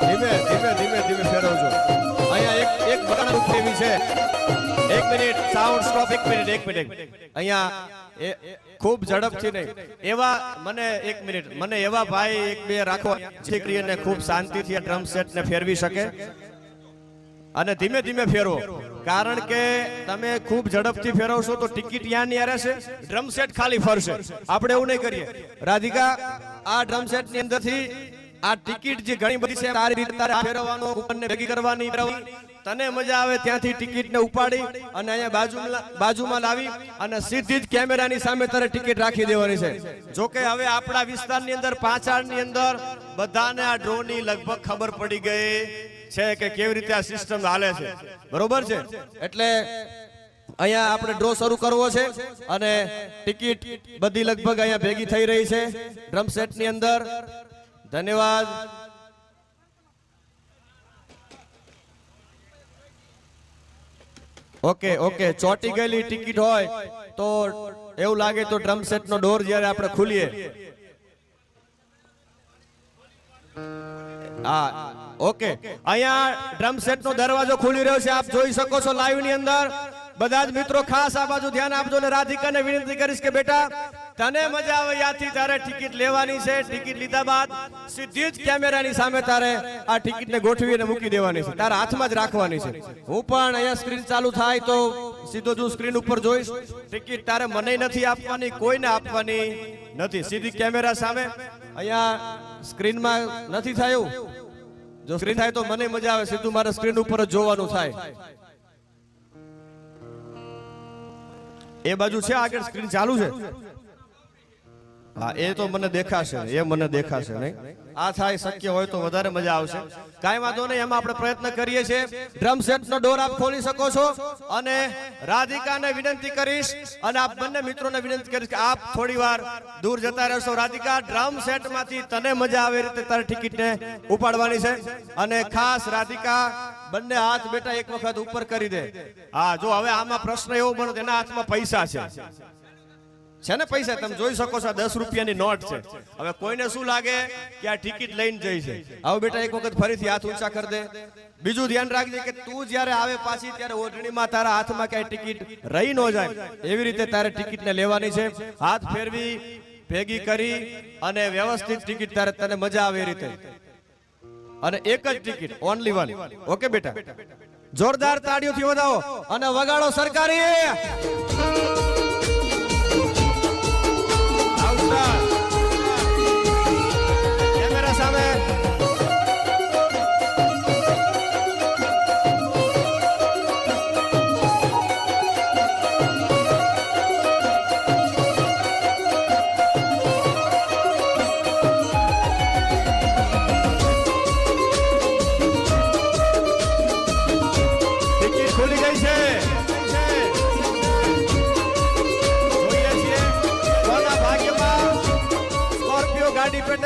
ધીમે ધીમે ધીમે ધીમે ફેરવજો અહીંયા એક એક બટન ઉઠેવી છે એક મિનિટ સાઉન્ડ સ્ટોપ એક મિનિટ એક મિનિટ અહીંયા ખૂબ ઝડપથી નહીં એવા મને એક મિનિટ મને એવા ભાઈ એક બે રાખો કરીને ખૂબ શાંતિથી ડ્રમ સેટને ફેરવી શકે અને ધીમે ધીમે ફેરવો. કારણ કે તમે ખૂબ ઝડપથી ફેરવશો તો ટિકિટ યાં ની રહેશે ડ્રમ સેટ ખાલી ફરશે. આપણે એવું નહીં કરીએ. રાધિકા, આ ડ્રમ સેટની અંદરથી આ ટિકિટ જે ઘણી બધી છે, તારી રીતે તારે ફેરવવાનો કૂપનને ભેગી કરવાની તને મજા આવે ત્યાંથી ટિકિટ ને ઉપાડી અને અહીંયા બાજુમાં બાજુમાં લાવી અને સીધી જ કેમેરાની સામે તારે ટિકિટ રાખી દેવાની છે. જો કે હવે આપણા વિસ્તારની અંદર પાંચાળની અંદર બધાને આ ડ્રોની લગભગ ખબર પડી ગઈ. છે કે કેવી રીતે આ સિસ્ટમ હાલે છે? બરોબર છે? એટલે અહીંયા આપણે ડ્રો શરૂ કરવો છે અને ટિકિટ બધી લગભગ અહીંયા ભેગી થઈ રહી છે. ડ્રમ સેટની અંદર. ધન્યવાદ. ઓકે ઓકે ચોટી ગયેલી ટિકિટ હોય તો એવું લાગે તો ડ્રમ સેટનો ડોર જ્યારે આપણે ખુલીએ. હા ઓકે. અહીંયા ડ્રમ સેટ નો દરવાજો ખુલી રહ્યો છે, આપ જોઈ શકો છો લાઈવની અંદર. બધા જ મિત્રો ખાસ આ બાજુ ધ્યાન આપજો ને રાધિકાને વિનંતી કરીશ કે બેટા, તને મજા આવે યાદથી તારે ટિકિટ લેવાની છે. ટિકિટ લીધા બાદ સીધી જ કેમેરાની સામે તારે આ ટિકિટને ગોઠવીને મૂકી દેવાની છે. તારા હાથમાં જ રાખવાની છે. હું પણ અહીંયા સ્ક્રીન ચાલુ થાય તો સીધો જ સ્ક્રીન ઉપર જોઈશ. ટિકિટ તારે મને નથી આપવાની, કોઈને આપવાની નથી. સીધી કેમેરા સામે અહીંયા સ્ક્રીનમાં નથી થયું. જો સ્ક્રીન થાય તો મને મજા આવે સીધું મારા સ્ક્રીન ઉપર જ જોવાનું થાય. એ બાજુ છે આગળ સ્ક્રીન ચાલુ છે. હા, એ તો મને દેખાશે, એ મને દેખાશે, નહીં? આ થાય શક્ય હોય તો વધારે મજા આવશે. કાંઈ વાંધો નહીં, એમાં આપણે પ્રયત્ન કરીએ છીએ. ડ્રમ સેટનો ડોર આપ ખોલી શકો છો અને રાધિકાને વિનંતી કરીશ અને આપ બંને મિત્રોને વિનંતી કરીશ કે આપ થોડી વાર દૂર જતા રહેશો. રાધિકા ડ્રમ સેટમાંથી તને મજા આવે રીતે તારી ટિકિટને ઉપાડવાની છે અને ખાસ રાધિકા, બંને હાથ બેટા એક વખત ઉપર કરી દે. હા, જો હવે આમાં પ્રશ્ન એવો બનો તેના હાથમાં પૈસા છે. છે ને પૈસા તમે જોઈ શકો છો દસ રૂપિયાની નોટ છે. હવે કોઈને શું લાગે કે આ ટિકિટ લઈને જઈ છે? આવો બેટા, એક વખત ફરીથી હાથ ઊંચા કરી દે. બીજું ધ્યાન રાખજે કે તું જ્યારે આવે પાછી, ત્યારે ઓઢણીમાં તારા હાથમાં ક્યાંય ટિકિટ રહી ન જાય. એવી રીતે તારે ટિકિટને લેવાની છે. હાથ ફેરવી, ભેગી કરી અને વ્યવસ્થિત ટિકિટ તારે તને મજા આવે એ રીતે. અને એક જ ટિકિટ ઓનલી વન ઓકે બેટા? જોરદાર તાળીઓથી વધાવો. અને વગાડો સરકારી.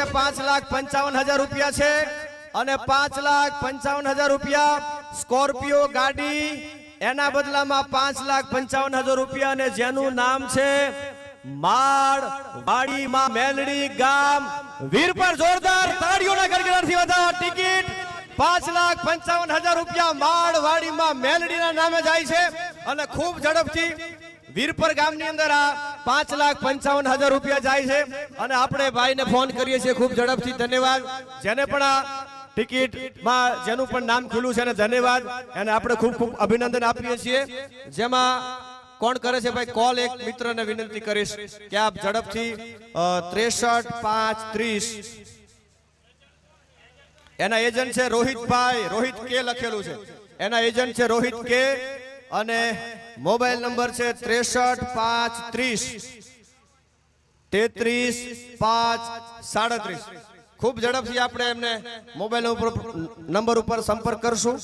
ગાડી પાંચ લાખ પંચાવન હજાર રૂપિયા છે. અને પાંચ લાખ પંચાવન હજાર રૂપિયા સ્કોર્પિયો ગાડી, એના બદલામાં પાંચ લાખ પંચાવન હજાર રૂપિયા અને જેનું નામ છે માળ મેલડી ગામ. વીર પર જોરદાર તાળીઓના પાંચ લાખ પંચાવન હજાર રૂપિયા માળવાડીમાં મેલડીના નામે જાય છે. અને ખૂબ ઝડપથી વીરપર ગામની અંદર પાંચ લાખ પંચાવન હજાર રૂપિયા જાય છે અને આપણે ભાઈને ફોન કરીએ છીએ ખૂબ ઝડપથી. ધન્યવાદ. જેને પણ આ ટિકિટમાં જેનું પણ નામ ખુલ્લું છે અને ધન્યવાદ. એને આપણે ખૂબ ખૂબ અભિનંદન આપીએ છીએ. જેમાં કોણ કરે છે ભાઈ? કોલ એક મિત્રને વિનંતી કરીશ કે આપ ઝડપથી ત્રેસઠ પાંચ ત્રીસ. એના એજન્ટ છે રોહિતભાઈ. રોહિત કે લખેલું છે. એના એજન્ટ છે રોહિત કે. અને મોબાઈલ નંબર છે ત્રેસઠ પાંચ ત્રીસ. તેત્રીસ પાંચ સાડત્રીસ. ખૂબ ઝડપથી આપણે એમને મોબાઈલ ઉપર નંબર ઉપર સંપર્ક કરશું.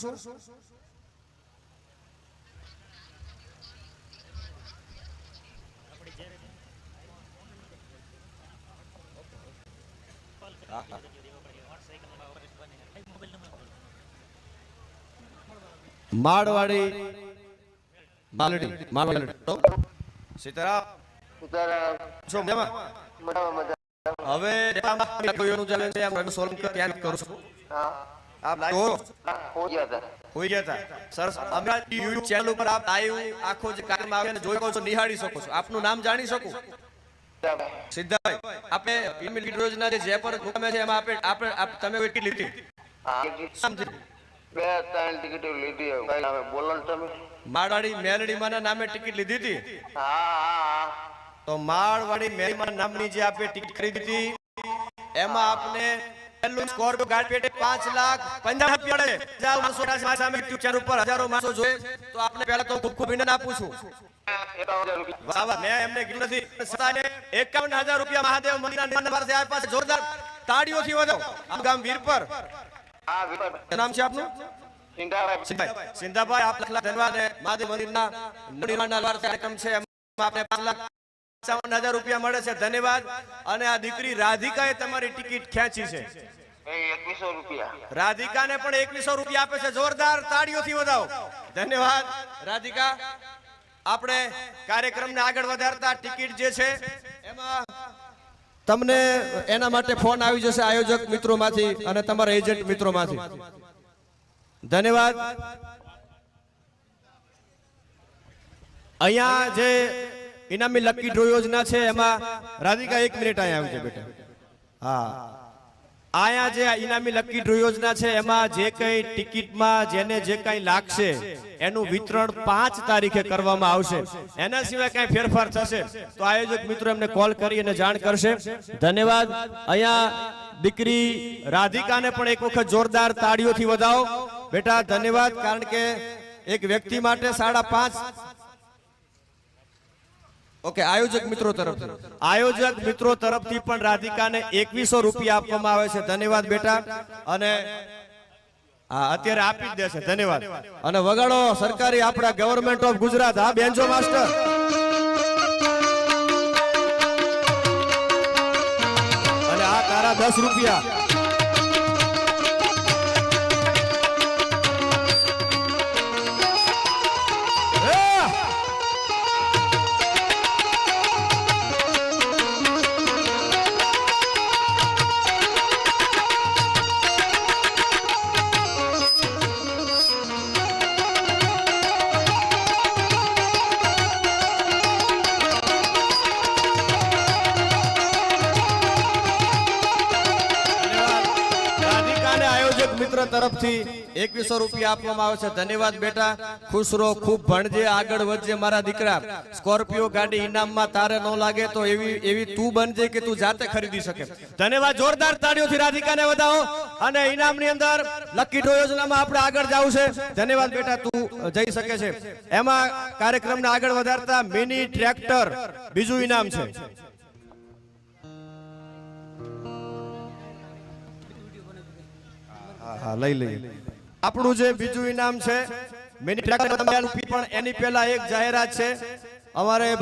માળવાડી માલડી માલડી. સીતારામ. ઉતારા છો, મજામાં? હવે ડેટામાં કોઈનું ચાલે છે એમ સોલંકી ત્યાં કરું છું. હા આપ લાઈવ હો. ગયા હતા હોઈ ગયા હતા. સર અમે યુટ્યુબ ચેનલ ઉપર આપ લાઈવ આખો જે કાર્યક્રમ આવે ને જોઈ શકો છો, નિહાળી શકો છો. આપનું નામ જાણી શકું? સિદ્ધાભાઈ આપે ઇમિલ યોજના જે જે પર મુકામે છે, એમાં આપે આપ તમે કેટલી લીધી? બે ત્રણ ટિકિટ લીધી બોલો તમે. માળવાડી મેલડીમાના નામે ટિકિટ લીધી હતી. તો માળવાડી મેલડીમા નામની જે આપે ટિકિટ ખરીદી હતી, એમાં આપને પહેલું સ્કોર્પિયો ગાડી લાખ પંજાબ રૂપિયા મળે હજારો માણસો જોયે તો આપને પહેલા તો ખૂબ ખૂબ વિનંતી આપું મેં એમને કીધું નથી. એકાવન હજાર રૂપિયા મહાદેવ મંદિરના નિર્માણ પાસે આપ્યા છે. જોરદાર તાળીઓથી વધાવો ગામ વીરપર હા વિપર નામ છે આપનું? સિંધાભાઈ. સિંધાભાઈ આપ લાખ ધન્યવાદ મહાદેવ મંદિરના નિર્માણના વાર કાર્યક્રમ છે. આપણે પાંચ લાખ પંચાવન હજાર રૂપિયા મળે છે ધન્યવાદ. અને આ દીકરી રાધિકાએ તમારી ટિકિટ ખેંચી છે. રાધિકાને પણ એકવીસો રૂપિયા આપે છે. જોરદાર તાળીઓથી વધાવો. ધન્યવાદ. રાધિકા આપણે કાર્યક્રમને આગળ વધારતા ટિકિટ જે છે એમાં તમને એના માટે ફોન આવી જશે આયોજક મિત્રોમાંથી અને તમારા એજન્ટ મિત્રોમાંથી. ધન્યવાદ. અહીંયા જે ઇનામી લકી ડ્રો યોજના છે, એમાં રાધિકા એક મિનિટ અહીંયા આવી છે બેટા. હા. આયા જે ઇનામી લકી ડ્રો યોજના છે, એમાં જે કઈ ટિકિટમાં જેને જે કઈ લાગશે, એનું વિતરણ પાંચ તારીખે કરવામાં આવશે. એના સિવાય કઈ ફેરફાર થશે, તો આયોજક મિત્રો એમને કોલ કરી અને જાણ કરશે. ધન્યવાદ. અહીંયા દીકરી રાધિકાને પણ એક વખત જોરદાર તાળીઓથી વધાવો. બેટા, ધન્યવાદ, કારણ કે એક વ્યક્તિ માટે સાડા પાંચ. ઓકે, આયોજક મિત્રો તરફ આયોજક મિત્રો તરફથી પણ રાધિકાને એકવીસો રૂપિયા આપવામાં આવે છે. ધન્યવાદ, બેટા. અને હા, અત્યારે આપી જ દેશે. ધન્યવાદ. અને વગાડો સરકારી આપણા ગવર્મેન્ટ ઓફ ગુજરાત. હા, બેન્જો માસ્ટર. અને આ તારા દસ રૂપિયા. તરફથી એકવીસો રૂપિયા આપવામાં આવે છે. ધન્યવાદ બેટા. ખુશ રહો, ખૂબ ભણજે, આગળ વધજે મારા દીકરા. સ્કોર્પિયો ગાડી ઇનામમાં તારે ન લાગે તો એવી એવી તું બનજે કે તું જાતે ખરીદી શકે. ધન્યવાદ. જોરદાર તાળીઓથી રાધિકાને વધાવો. અને ઇનામની અંદર લકી ડ્રો યોજનામાં આપણે આગળ જવું છે. ધન્યવાદ બેટા, તું જઈ શકે છે. એમાં કાર્યક્રમને આગળ વધારતા મિની ટ્રેક્ટર બીજું ઇનામ છે. હા, લઈ લઈએ. આપણું જે બીજું ઇનામ છે મિનિટ પણ એની પહેલા એક જાહેરાત છે. અમારે